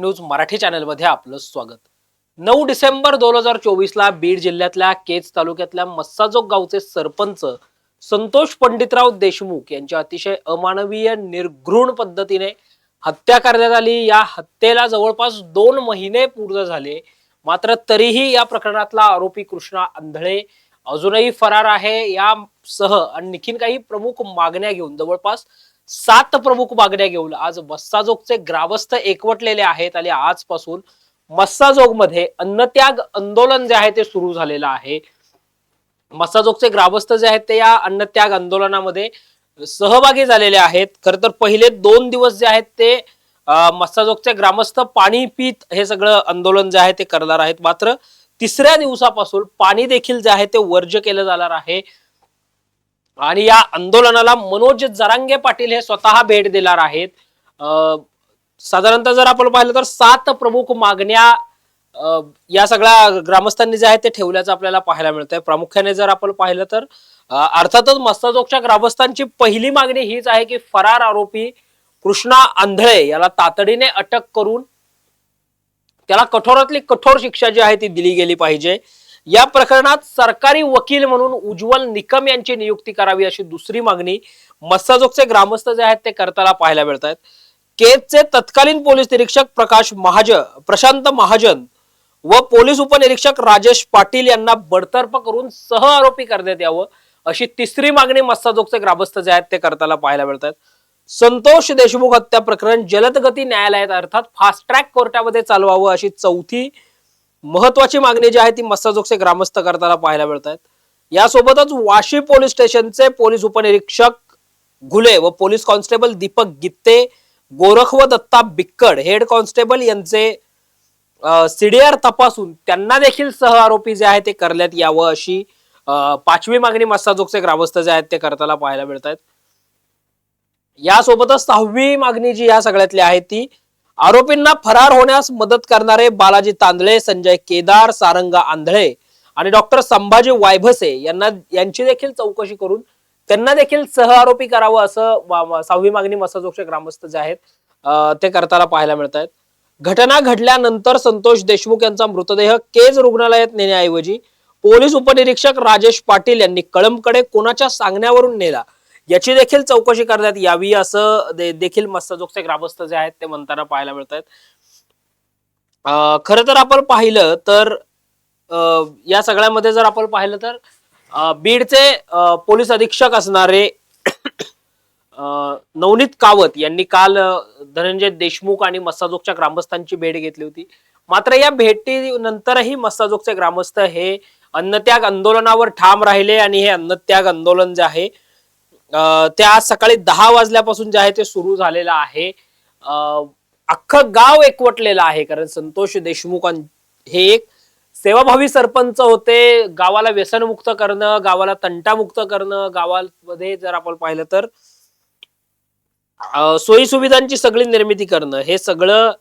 Top news Marathi चॅनलमध्ये आपलं स्वागत. नऊ डिसेंबर दोन हजार चोवीसला बीड जिल्ह्यातल्या केज तालुक्यातल्या मस्साजोग गावचे सरपंच संतोष पंडितराव देशमुख यांच्या अतिशय अमानवीय निर्घृण पद्धतीने हत्या करण्यात आली. या हत्येला जवळपास दोन महिने पूर्ण झाले. मात्र तरीही या प्रकरणातला आरोपी कृष्णा आंधळे अजूनही फरार आहे. यासह आणखीन काही प्रमुख मागण्या घेऊन जवळपास सात प्रमुख मागण्या घेऊन आज मस्साजोगचे ग्रामस्थ एकवटलेले आहेत आणि आजपासून मस्साजोगमध्ये अन्नत्याग आंदोलन जे आहे ते सुरू झालेलं आहे. मस्साजोगचे ग्रामस्थ जे आहेत ते या अन्नत्याग आंदोलनामध्ये सहभागी झालेले आहेत. खर तर पहिले दोन दिवस जे आहेत ते मस्साजोगचे ग्रामस्थ पाणी पित हे सगळं आंदोलन जे आहे ते करणार आहेत. मात्र तिसऱ्या दिवसापासून पाणी देखील जे आहे ते वर्ज केलं जाणार आहे. आणि या आंदोलनाला मनोज जरांगे पाटील हे स्वतः भेट देणार आहेत. अं, साधारणतः जर आपण पाहिलं तर सात प्रमुख मागण्या या सगळ्या ग्रामस्थांनी जे आहे ते ठेवल्याचं आपल्याला पाहायला मिळतंय. प्रामुख्याने जर आपण पाहिलं तर अर्थातच मस्ताजोगच्या ग्रामस्थांची पहिली मागणी हीच आहे की फरार आरोपी कृष्णा आंधळे याला तातडीने अटक करून त्याला कठोरातली कठोर शिक्षा जी आहे ती दिली गेली पाहिजे. या प्रकरणात सरकारी वकील म्हणून उज्ज्वल निकम यांची नियुक्ती करावी अशी दुसरी मागणी मस्साजोगचे ग्रामस्थ जे आहेत ते करताना पाहायला मिळत आहेत केजचे तत्कालीन पोलीस निरीक्षक प्रकाश महाज प्रशांत महाजन व पोलीस उपनिरीक्षक राजेश पाटील यांना बडतर्फ करून सह आरोपी करण्यात यावं अशी तिसरी मागणी मस्साजोगचे ग्रामस्थ जे आहेत ते करताना पाहायला मिळत आहेत संतोष देशमुख हत्या प्रकरण जलदगती न्यायालयात अर्थात फास्ट ट्रॅक कोर्टामध्ये चालवावं अशी चौथी महत्वाची मागणी जी आहे ती मस्साजोगचे ग्रामस्थ करताना पाहायला मिळत आहेत यासोबतच वाशी पोलीस स्टेशनचे पोलीस उपनिरीक्षक घुले व पोलीस कॉन्स्टेबल दीपक गित्ते गोरख व दत्ता बिक्कड हेड कॉन्स्टेबल यांचे सीडीआर तपासून त्यांना देखील सह आरोपी जे आहे ते करण्यात यावं अशी पाचवी मागणी मस्ताजोगचे ग्रामस्थ जे आहेत ते करताना पाहायला मिळत आहेत यासोबतच सहावी मागणी जी या सगळ्यातली आहे ती आरोपींना फरार होण्यास मदत करणारे बालाजी तांदळे संजय केदार सारंगा आंधळे आणि डॉक्टर संभाजी वायभसे यांना यांची देखील चौकशी करून त्यांना देखील सह आरोपी करावं असं सहावी मागणी मसाजोक्ष ग्रामस्थ जे आहेत ते करताना पाहायला मिळत आहेत. घटना घडल्यानंतर संतोष देशमुख यांचा मृतदेह केज रुग्णालयात नेण्याऐवजी पोलीस उपनिरीक्षक राजेश पाटील यांनी कळमकडे कोणाच्या सांगण्यावरून नेला? याची देखील चौकशी करण्यात यावी असं दे- देखील मस्तजोगचे ग्रामस्थ जे आहेत ते म्हणताना पाहायला मिळत आहेत खरं तर आपण पाहिलं तर या सगळ्यामध्ये जर आपण पाहिलं तर बीडचे पोलीस अधीक्षक असणारे नवनीत कावत यांनी काल धनंजय देशमुख आणि मस्ताजोगच्या ग्रामस्थांची भेट घेतली होती. मात्र या भेटीनंतरही मस्ताजोगचे ग्रामस्थ हे अन्नत्याग आंदोलनावर ठाम राहिले आणि हे अन्नत्याग आंदोलन जे आहे ते आज सकाळी दहा वाजल्यापासून जे आहे ते सुरू झालेलं आहे. अख्खं गाव एकवटलेलं आहे कारण संतोष देशमुख हे एक सेवाभावी सरपंच होते. गावाला व्यसनमुक्त करणं गावाला तंटामुक्त करणं गावामध्ये जर आपण पाहिलं तर सोयी सुविधांची सगळी निर्मिती करणं हे सगळं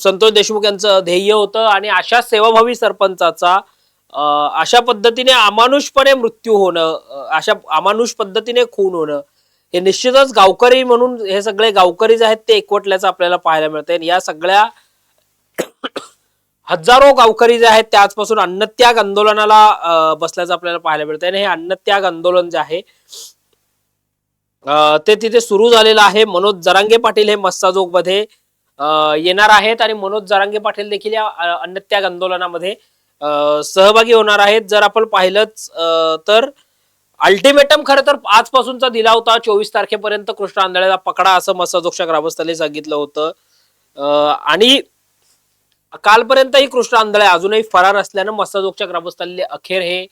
संतोष देशमुख यांचं ध्येय होतं. आणि अशा सेवाभावी सरपंचाचा अशा पद्धतीने अमानुषपणे मृत्यू होणं अशा अमानुष पद्धतीने खून होणं हे निश्चितच गावकरी म्हणून हे सगळे गावकरी जे आहेत ते एकवटल्याचं आपल्याला पाहायला मिळतंय. या सगळ्या हजारो गावकरी जे आहेत ते आजपासून अन्नत्याग आंदोलनाला बसल्याचं आपल्याला पाहायला मिळतंय. आणि हे अन्नत्याग आंदोलन जे आहे ते तिथे सुरू झालेलं आहे. मनोज जरांगे पाटील हे मस्साजोगमध्ये येणार आहेत. आणि मनोज जरांगे पाटील देखील या अन्नत्याग आंदोलनामध्ये सहभागी होणार आहेत. जर आपण पाहिलंच तर अल्टिमेटम खरं तर आजपासूनचा दिला होता. चोवीस तारखेपर्यंत कृष्ण आंधळेला पकडा असं मसाजोक्षा ग्रामस्थांनी सांगितलं होतं. आणि कालपर्यंतही कृष्ण आंधळे अजूनही फरार असल्यानं मस्साजोगच्या ग्रामस्थांनी अखेर हे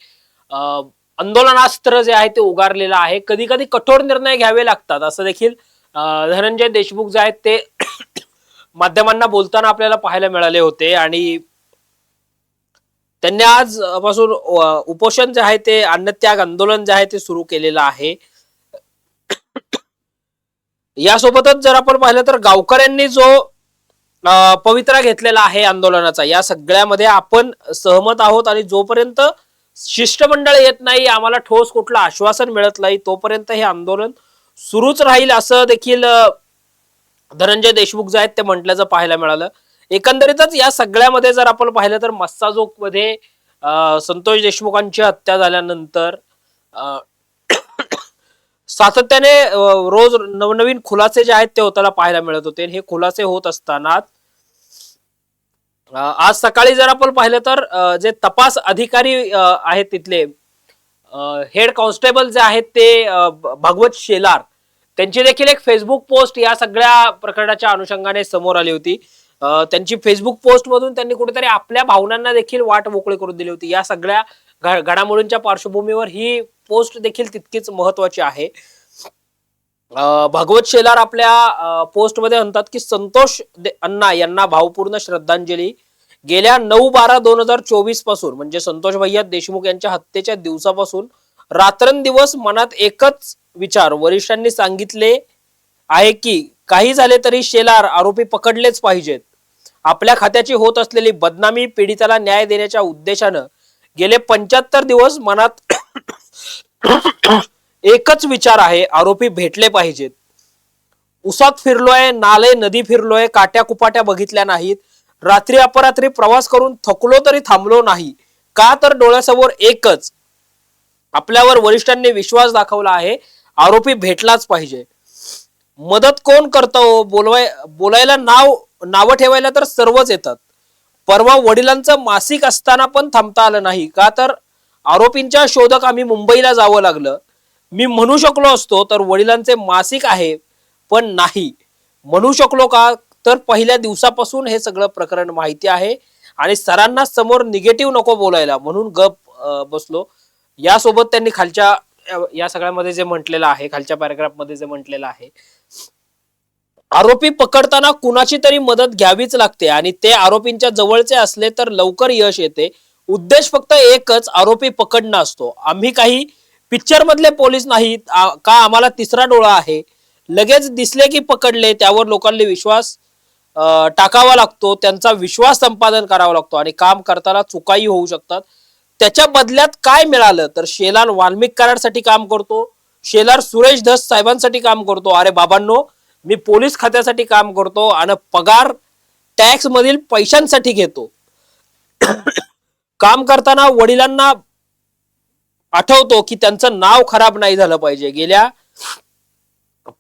आंदोलनास्त्र जे आहे ते उगारलेलं आहे. कधी कधी कठोर निर्णय घ्यावे लागतात. असं देखील धनंजय देशमुख जे आहेत ते माध्यमांना बोलताना आपल्याला पाहायला मिळाले होते. आणि त्यांनी आज पासून उपोषण जे आहे ते अन्नत्याग आंदोलन जे आहे ते सुरू केलेलं आहे. यासोबतच जर आपण पाहिलं तर गावकऱ्यांनी जो पवित्रा घेतलेला आहे आंदोलनाचा या सगळ्यामध्ये आपण सहमत आहोत आणि जोपर्यंत शिष्टमंडळ येत नाही आम्हाला ठोस कुठलं आश्वासन मिळत नाही तोपर्यंत हे आंदोलन सुरूच राहील असं देखील धनंजय देशमुख जे आहेत ते म्हटल्याचं पाहायला मिळालं. एकंदरीतच या सगळ्यामध्ये जर आपण पाहिलं तर मस्साजोगमध्ये संतोष देशमुखांची हत्या झाल्यानंतर सातत्याने रोज नवनवीन खुलासे जे आहेत ते होताना पाहायला मिळत होते. हे खुलासे होत असताना आज सकाळी जर आपण पाहिलं तर जे तपास अधिकारी आहेत तिथले हेड कॉन्स्टेबल जे आहेत ते भागवत शेलार त्यांची देखील एक फेसबुक पोस्ट या सगळ्या प्रकरणाच्या अनुषंगाने समोर आली होती. त्यांची फेसबुक पोस्ट मधून त्यांनी कुठेतरी आपल्या भावनांना देखील वाट मोकळी करून दिली होती. या सगळ्या घडामोडींच्या पार्श्वभूमीवर ही पोस्ट देखील तितकीच महत्वाची आहे. भगवत भागवत शेलार आपल्या पोस्टमध्ये म्हणतात की संतोष अण्णा यांना भावपूर्ण श्रद्धांजली गेल्या नऊ बारा दोन हजार चोवीसपासून म्हणजे संतोष भैया देशमुख यांच्या हत्येच्या दिवसापासून रात्रंदिवस मनात एकच विचार वरिष्ठांनी सांगितले आहे की काही झाले तरी शेलार आरोपी पकडलेच पाहिजेत. आपल्या खात्याची होत असलेली बदनामी पीडिताला न्याय देण्याच्या उद्देशानं गेले पंच्याहत्तर दिवस मनात एकच विचार आहे आरोपी भेटले पाहिजेत. उसात फिरलोय नाले नदी फिरलोय काट्या कुपाट्या बघितल्या नाहीत. रात्री अपरात्री प्रवास करून थकलो तरी थांबलो नाही. का तर डोळ्यासमोर एकच आपल्यावर वरिष्ठांनी विश्वास दाखवला आहे आरोपी भेटलाच पाहिजे. मदत कोण करतो हो? बोलवाय बोलायला नाव नावं ठेवायला तर सर्वच येतात. परवा वडिलांचं मासिक असताना पण थांबता आलं नाही. का तर आरोपींच्या शोधक आम्ही मुंबईला जावं लागलं. मी म्हणू शकलो असतो तर वडिलांचे मासिक आहे पण नाही. म्हणू शकलो का? तर पहिल्या दिवसापासून हे सगळं प्रकरण माहिती आहे आणि सरांना समोर निगेटिव्ह नको बोलायला. म्हणून गप बसलो. यासोबत त्यांनी खालच्या या सगळ्यामध्ये जे म्हटलेलं आहे खालच्या पॅराग्राफमध्ये जे म्हटलेलं आहे आरोपी पकडताना कुणाची तरी मदत घ्यावीच लागते आणि ते आरोपींच्या जवळचे असले तर लवकर यश येते. उद्देश फक्त एकच आरोपी पकडणं असतो. आम्ही काही पिक्चर मधले पोलीस नाहीत का आम्हाला तिसरा डोळा आहे? लगेच दिसले की पकडले त्यावर लोकांनी विश्वास टाकावा लागतो त्यांचा विश्वास संपादन करावा लागतो आणि काम करताना चुकाही होऊ शकतात. त्याच्या बदल्यात काय मिळालं? तर शेलार वाल्मिक कराडसाठी काम करतो शेलार सुरेश धस साहेबांसाठी काम करतो. अरे बाबांनो मी पोलीस खात्यासाठी काम करतो आणि पगार टॅक्स मधील पैशांसाठी घेतो. काम करताना वडिलांना आठवतो की त्यांचं नाव खराब नाही झालं पाहिजे. गेल्या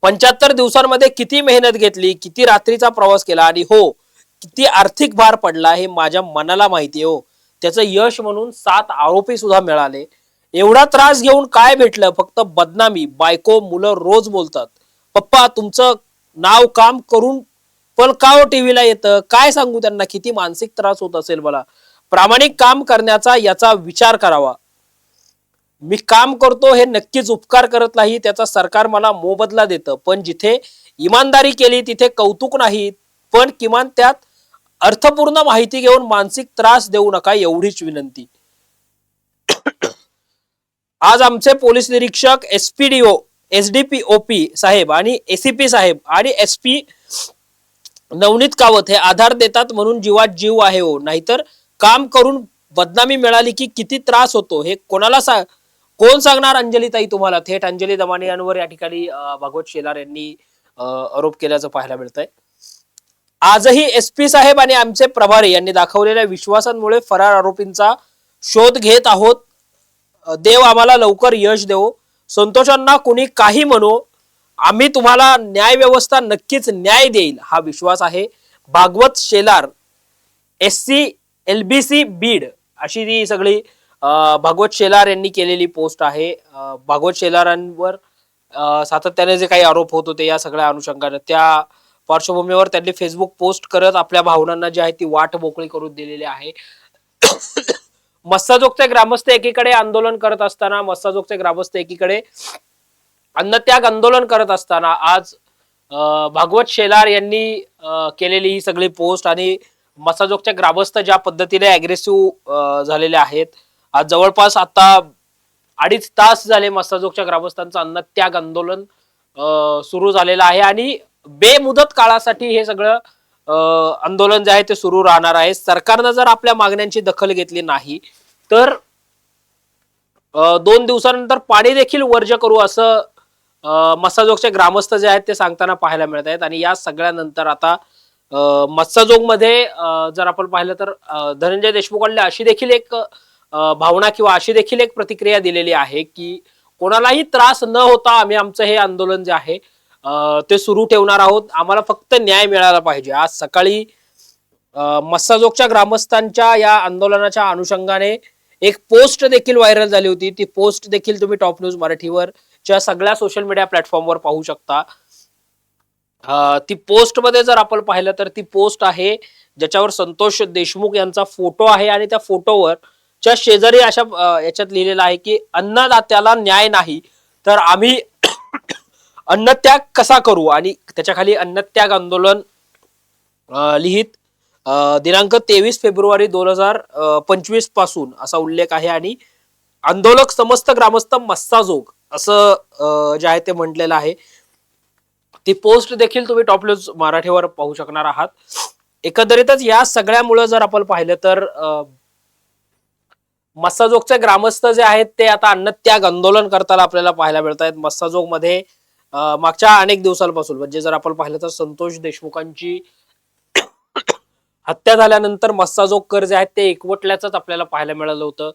पंच्याहत्तर दिवसांमध्ये किती मेहनत घेतली किती रात्रीचा प्रवास केला आणि हो किती आर्थिक भार पडला हे माझ्या मनाला माहिती हो. त्याचं यश म्हणून सात आरोपी सुद्धा मिळाले. एवढा त्रास घेऊन काय भेटलं? फक्त बदनामी. बायको मुलं रोज बोलतात. पप्पा तुमचं नाव काम करून पण का हो टीव्हीला येतं? काय सांगू त्यांना? किती मानसिक त्रास होत असेल मला? प्रामाणिक काम करण्याचा याचा विचार करावा. मी काम करतो हे नक्कीच उपकार करत नाही त्याचा सरकार मला मोबदला देतं. पण जिथे इमानदारी केली तिथे कौतुक नाही. पण किमान त्यात अर्थपूर्ण माहिती घेऊन मानसिक त्रास देऊ नका एवढीच विनंती. आज आमचे पोलीस निरीक्षक S P D O S D P O P साहेब आणि एसीपी साहेब आणि एस पी नवनीत कावत हे आधार देतात म्हणून जीवात जीव आहे हो. नाहीतर काम करून बदनामी मिळाली की किती त्रास होतो हे कोणाला सा कोण सांगणार अंजलीताई तुम्हाला? थेट अंजली दमाने यांवर या ठिकाणी भगवत भागवत शेलार यांनी आरोप केल्याचं पाहायला मिळतंय. आजही एस पी साहेब आणि आमचे प्रभारी यांनी दाखवलेल्या विश्वासांमुळे फरार आरोपींचा शोध घेत आहोत. देव आम्हाला लवकर यश देवो. संतोषांना कुणी काही म्हणू आम्ही तुम्हाला न्याय व्यवस्था नक्कीच न्याय देईल हा विश्वास आहे. Bhagwat Shelar S C L B C Beed अशी ती सगळी भागवत शेलार यांनी केलेली पोस्ट आहे. भागवत शेलारांवर सातत्याने जे काही आरोप होत होते या सगळ्या अनुषंगाने त्या पार्श्वभूमीवर त्यांनी फेसबुक पोस्ट करत आपल्या भावनांना जी आहे ती वाट मोकळी करून दिलेली आहे. मस्साजोगचे ग्रामस्थ एकीकडे आंदोलन करत असताना मस्साजोगचे ग्रामस्थ एकीकडे अन्नत्याग आंदोलन करत असताना आज भागवत शेलार यांनी केलेली ही सगळी पोस्ट आणि मसाजोगच्या ग्रामस्थ ज्या पद्धतीने अग्रेसिव्ह झालेले आहेत आज जवळपास आता अडीच तास झाले मसाजोगच्या ग्रामस्थांचं अन्नत्याग आंदोलन सुरू झालेलं आहे आणि बेमुदत काळासाठी हे सगळं आंदोलन जे आहे ते सुरू राहणार आहे. सरकारनं जर आपल्या मागण्यांची दखल घेतली नाही तर दोन दिवसानंतर पाणी देखील वर्ज करू असं मत्साजोगचे ग्रामस्थ जे आहेत ते सांगताना पाहायला मिळत आहेत. आणि या सगळ्यानंतर आता मत्साजोगमध्ये जर आपण पाहिलं तर धनंजय देशमुखांनी अशी देखील एक भावना किंवा अशी देखील एक प्रतिक्रिया दिलेली आहे की कोणालाही त्रास न होता आम्ही आमचं हे आंदोलन जे आहे ते सुरू ठेवणार आहोत. आम्हाला फक्त न्याय मिळाला पाहिजे. आज सकाळी मस्साजोगच्या ग्रामस्थांच्या या आंदोलनाच्या अनुषंगाने एक पोस्ट देखील व्हायरल झाली होती. ती पोस्ट देखील तुम्ही टॉप न्यूज मराठीवर च्या सगळ्या सोशल मीडिया प्लॅटफॉर्मवर पाहू शकता. ती पोस्टमध्ये जर आपण पाहिलं तर ती पोस्ट आहे ज्याच्यावर संतोष देशमुख यांचा फोटो आहे आणि त्या फोटोवर च्या शेजारी अशा याच्यात लिहिलेलं आहे की अन्नदात्याला न्याय नाही तर आम्ही अन्नत्याग कसा करू? आणि त्याच्याखाली अन्नत्याग आंदोलन लिहित दिनांक तेवीस फेब्रुवारी दोन हजार पंचवीसपासून असा उल्लेख आहे. आणि आंदोलक समस्त ग्रामस्थ मस्साजोग असं जे आहे ते म्हटलेलं आहे. ती पोस्ट देखील तुम्ही टॉप न्यूज मराठीवर पाहू शकणार आहात. एकंदरीतच या सगळ्यामुळे जर आपण पाहिलं तर मस्साजोगचे ग्रामस्थ जे आहेत ते आता अन्नत्याग आंदोलन करताना आपल्याला पाहायला मिळत आहेत मस्साजोगमध्ये मागच्या अनेक दिवसांपासून म्हणजे जर आपण पाहिलं तर संतोष देशमुखांची हत्या झाल्यानंतर मस्ता जो कर्ज आहेत ते एकवटल्याच आपल्याला पाहायला मिळालं होतं.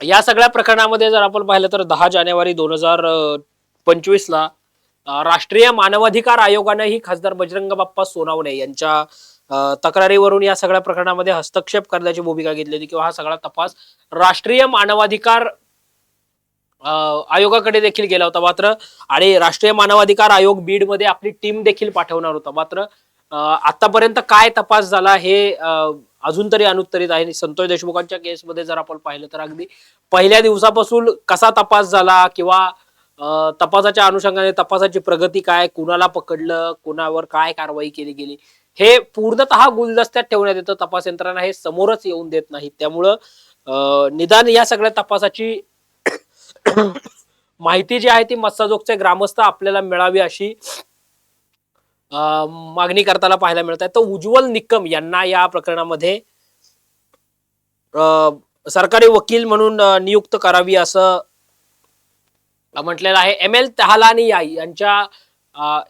या सगळ्या प्रकरणामध्ये जर आपण पाहिलं तर दहा जानेवारी दोन हजार पंचवीस ला राष्ट्रीय मानवाधिकार आयोगाने ही खासदार बजरंग बाप्पा सोनावणे यांच्या तक्रारीवरून या सगळ्या प्रकरणामध्ये हस्तक्षेप करण्याची भूमिका घेतली होती किंवा हा सगळा तपास राष्ट्रीय मानवाधिकार आयोगाकडे देखील गेला होता. मात्र आणि राष्ट्रीय मानवाधिकार आयोग बीडमध्ये आपली टीम देखील पाठवणार होता. मात्र आतापर्यंत काय तपास झाला हे अजून तरी अनुत्तरित आहे. संतोष देशमुखांच्या केसमध्ये जर आपण पाहिलं तर अगदी पहिल्या दिवसापासून कसा तपास झाला किंवा तपासाच्या अनुषंगाने तपासाची प्रगती काय कुणाला पकडलं कुणावर काय कारवाई केली गेली हे पूर्णतः गुलदस्त्यात ठेवण्यात येतं. तपास यंत्रणा हे समोरच येऊन देत नाही. त्यामुळं निदान या सगळ्या तपासाची माहिती जी आहे ती मस्साजोगचे ग्रामस्थ आपल्याला मिळावी अशी मागणी करताना पाहायला मिळत आहे. तर उज्ज्वल निकम यांना या प्रकरणामध्ये सरकारी वकील म्हणून नियुक्त करावी असं म्हटलेलं आहे. एम एल तहालानी याई यांच्या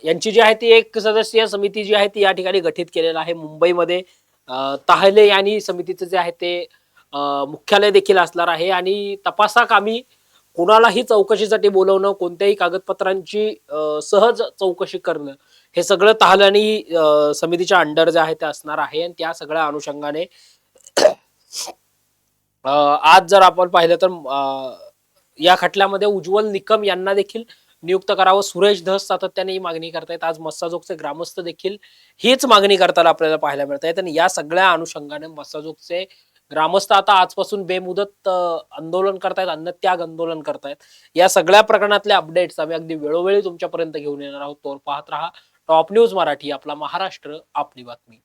यांची जी आहे ती एक सदस्यीय समिती जी आहे ती या ठिकाणी गठीत केलेलं आहे मुंबईमध्ये. तहले ताहले यांनी समितीचं जे आहे ते मुख्यालय देखील असणार आहे आणि तपासाकामी कुणालाही चौकशीसाठी बोलवणं कोणत्याही कागदपत्रांची सहज चौकशी करणं हे सगळं तहालानी समितीच्या अंडर जे आहे ते असणार आहे आणि त्या सगळ्या अनुषंगाने आज जर आपण पाहिलं तर या खटल्यामध्ये उज्ज्वल निकम यांना देखील नियुक्त करावं. सुरेश धस सातत्याने ही मागणी करतायत. आज मस्साजोगचे ग्रामस्थ देखील हीच मागणी करताना आपल्याला पाहायला मिळत आहेत आणि या सगळ्या अनुषंगाने मस्साजोगचे ग्रामस्थ आता आजपासून बेमुदत आंदोलन करतायत अन्नत्याग आंदोलन करतायत. या सगळ्या प्रकरणातले अपडेट्स आम्ही अगदी वेळोवेळी तुमच्यापर्यंत घेऊन येणार आहोत. तोवर पाहत राहा. टॉप न्यूज मराठी आपला महाराष्ट्र आपली बातमी.